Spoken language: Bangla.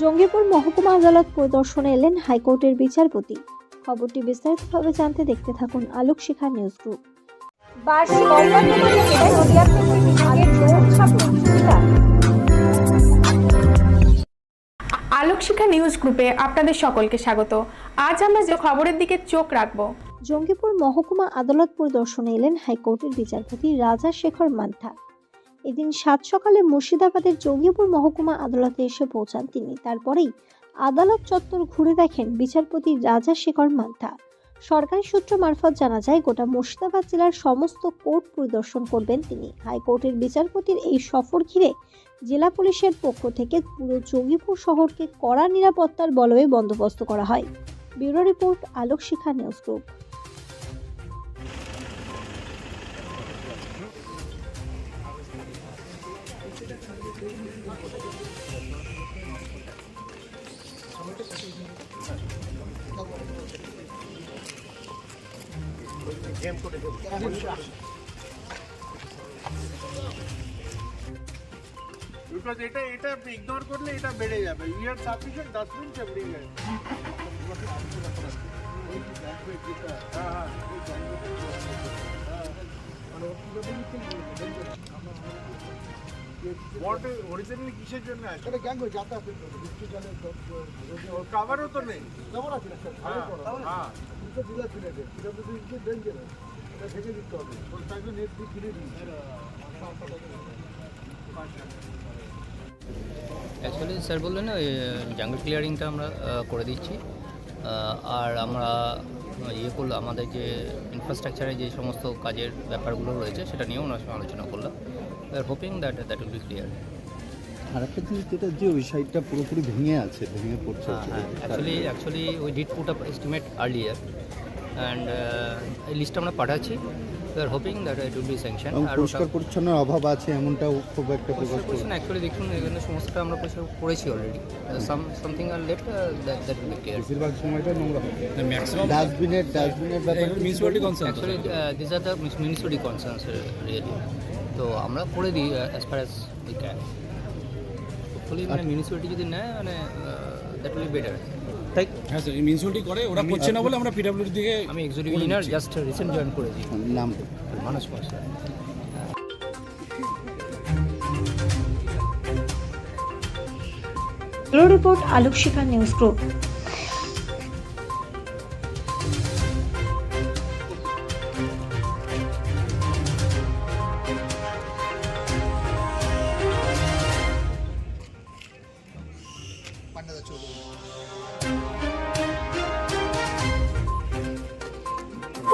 জঙ্গিপুর মহকুমা আদালত পরিদর্শনে এলেন হাইকোর্টের বিচারপতি। খবরটি বিস্তারিতভাবে জানতে দেখতে থাকুন আলোক শিখা নিউজ গ্রুপ। বার্ষিক অন্যান্য প্রতিযোগিতায় নদিয়ার প্রতি আগের দৌড় ছাপ প্রতিযোগিতা আলোক শিক্ষা নিউজ গ্রুপে আপনাদের সকলকে স্বাগত। আজ আমরা যে খবরের দিকে চোখ রাখব। জঙ্গিপুর মহকুমা আদালত পরিদর্শনে এলেন হাইকোর্টের বিচারপতি রাজা শেখর মান্থা। এদিন সাত সকালে মুর্শিদাবাদের জঙ্গিপুর মহকুমা আদালতে এসে পৌঁছান তিনি। তারপরেই আদালত চত্বর ঘুরে দেখেন বিচারপতি রাজা শেখর মান্থা। সরকারি সূত্র মারফত জানা যায়, গোটা মুর্শিদাবাদ জেলার সমস্ত কোর্ট পরিদর্শন করবেন তিনি। হাইকোর্টের বিচারপতির এই সফর ঘিরে জেলা পুলিশের পক্ষ থেকে পুরো জঙ্গিপুর শহরকে কড়া নিরাপত্তার বলয়ে বন্দোবস্ত করা হয়। Bureau report Alok Shikha news group. Because এটা এটা ইগনোর করলে এটা বেড়ে যাবে। You are sufficient dustbin every originally কিসের জন্য আছে এটা গ্যাং হয়ে যাতায়াতের জন্য বৃষ্টি জলে ওর কাভারও তো নেই কেমন আছে হ্যাঁ, হ্যাঁ। দুটো ডেঞ্জারাস এটা ভেঙে দিতে হবে নেট দিয়ে কিনে দিই অ্যাকচুয়ালি স্যার বললেন না জাঙ্গল ক্লিয়ারিংটা আমরা করে দিচ্ছি আর আমরা ইয়ে করল আমাদের যে ইনফ্রাস্ট্রাকচারে যে সমস্ত কাজের ব্যাপারগুলো রয়েছে সেটা নিয়েও ওনার সঙ্গে আলোচনা করলাম আর hoping that that will be clear আর একটা জিনিস যেটা যে ওই সাইডটা পুরোপুরি ভেঙে আছে ভেঙে পড়ছে হ্যাঁ অ্যাকচুয়ালি অ্যাকচুয়ালি ওই did put up estimate earlier and এই লিস্টটা আমরা পাঠাচ্ছি। ইট উইল বি স্যাংশন এবং পরিষ্কার পরিচ্ছন্ন অভাব আছে এমনটাও খুব একটা প্রকাশ করছে। অ্যাকচুয়ালি দেখুন এখানে সমস্তটা আমরা পরিষ্কার করেছি already some something are left that that will be clear বেশিরভাগ সময়টা নোংরা ডাস্টবিনের ডাস্টবিনের ব্যাপারে actually this are the municipality concerns really তো আমরা করে দিই as far as we can hopefully মানে মিউনিসিপালিটি যদি নেয় মানে দ্যাট উইল বি বেটার তাই? হ্যাঁ স্যার মিউনিসিপালিটি করে ওরা করছে না বলে আমরা পিডাব্লিউডি থেকে আমি executive engineer just recent join করেছি। নাম মানস পাশে report Alok Shikha news group. টাকা চলে